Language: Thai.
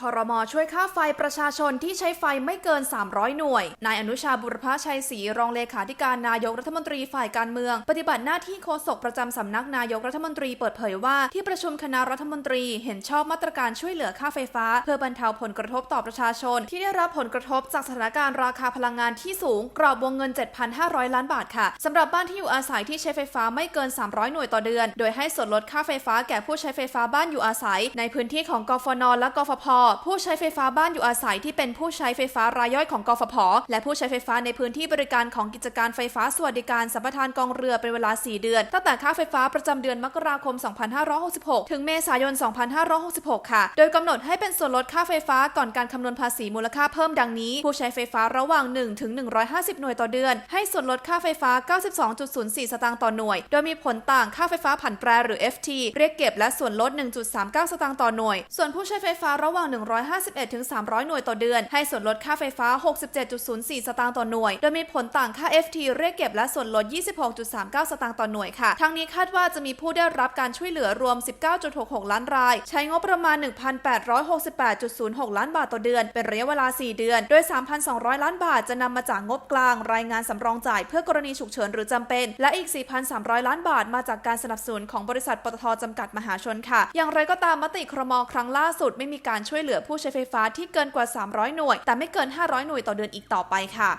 คอรมอช่วยค่าไฟประชาชนที่ใช้ไฟไม่เกิน 300 หน่วย นายอนุชาบุรพชัยศรีรองเลขาธิการนายกรัฐมนตรีฝ่ายการเมือง ปฏิบัติหน้าที่โฆษกประจำสำนักนายกรัฐมนตรีเปิดเผยว่าที่ประชุมคณะรัฐมนตรีเห็นชอบมาตรการช่วยเหลือค่าไฟฟ้า เพื่อบรรเทาผลกระทบต่อประชาชน ที่ได้รับผลกระทบจากสถานการณ์ราคาพลังงานที่สูง กรอบวงเงิน 7,500 ล้านบาทค่ะสำหรับบ้านที่อยู่อาศัยที่ใช้ไฟฟ้าไม่เกิน 300 หน่วยต่อเดือน โดยให้ส่วนลดค่าไฟฟ้าแก่ผู้ใช้ไฟฟ้าบ้านอยู่อาศัย ในพื้นที่ของกฟนและกฟพผู้ใช้ไฟฟ้าบ้านอยู่อาศัยที่เป็นผู้ใช้ไฟฟ้ารายย่อยของกฟผ และผู้ใช้ไฟฟ้าในพื้นที่บริการของกิจการไฟฟ้าสวัสดิการสัมปทานกองเรือเป็นเวลา 4 เดือน ตั้งแต่ค่าไฟฟ้าประจำเดือนมกราคม 2566 ถึงเมษายน 2566 ค่ะ โดยกำหนดให้เป็นส่วนลดค่าไฟฟ้าก่อนการคำนวณภาษีมูลค่าเพิ่มดังนี้ ผู้ใช้ไฟฟ้าระหว่าง 1 ถึง 150 หน่วยต่อเดือน ให้ส่วนลดค่าไฟฟ้า 92.04 สตางค์ต่อหน่วย โดยมีผลต่างค่าไฟฟ้าผันแปรหรือ FT เรียกเก็บและส่วนลด 1.39 สตางค์ต่อหน่วย ส่วนผู้ใช้ไฟฟ้าระหว่าง151ถึง300 หน่วยต่อเดือน ให้ส่วนลดค่าไฟฟ้า 67.04 สตางค์ต่อหน่วย โดยมีผลต่างค่า FT เรียกเก็บและส่วนลด 26.39 สตางค์ต่อหน่วยค่ะ ทั้งนี้คาดว่าจะมีผู้ได้รับการช่วยเหลือรวม 19.66 ล้านราย ใช้งบประมาณ 1,868.06 ล้านบาทต่อเดือน เป็นระยะเวลา 4 เดือน โดย 3,200 ล้านบาทจะนำมาจากงบกลาง รายงานสำรองจ่ายเพื่อกรณีฉุกเฉินหรือจำเป็น และอีก 4,300 ล้านบาทมาจากการสนับสนุนของบริษัทปตทจำกัดมหาชนค่ะ อย่างไรก็ตามมติครมครั้งล่าสุดไม่มีการช่วยวยเหลือผู้ใช้ไฟฟ้าที่เกินกว่า 300 หน่วย แต่ไม่เกิน 500 หน่วยต่อเดือนอีกต่อไปค่ะ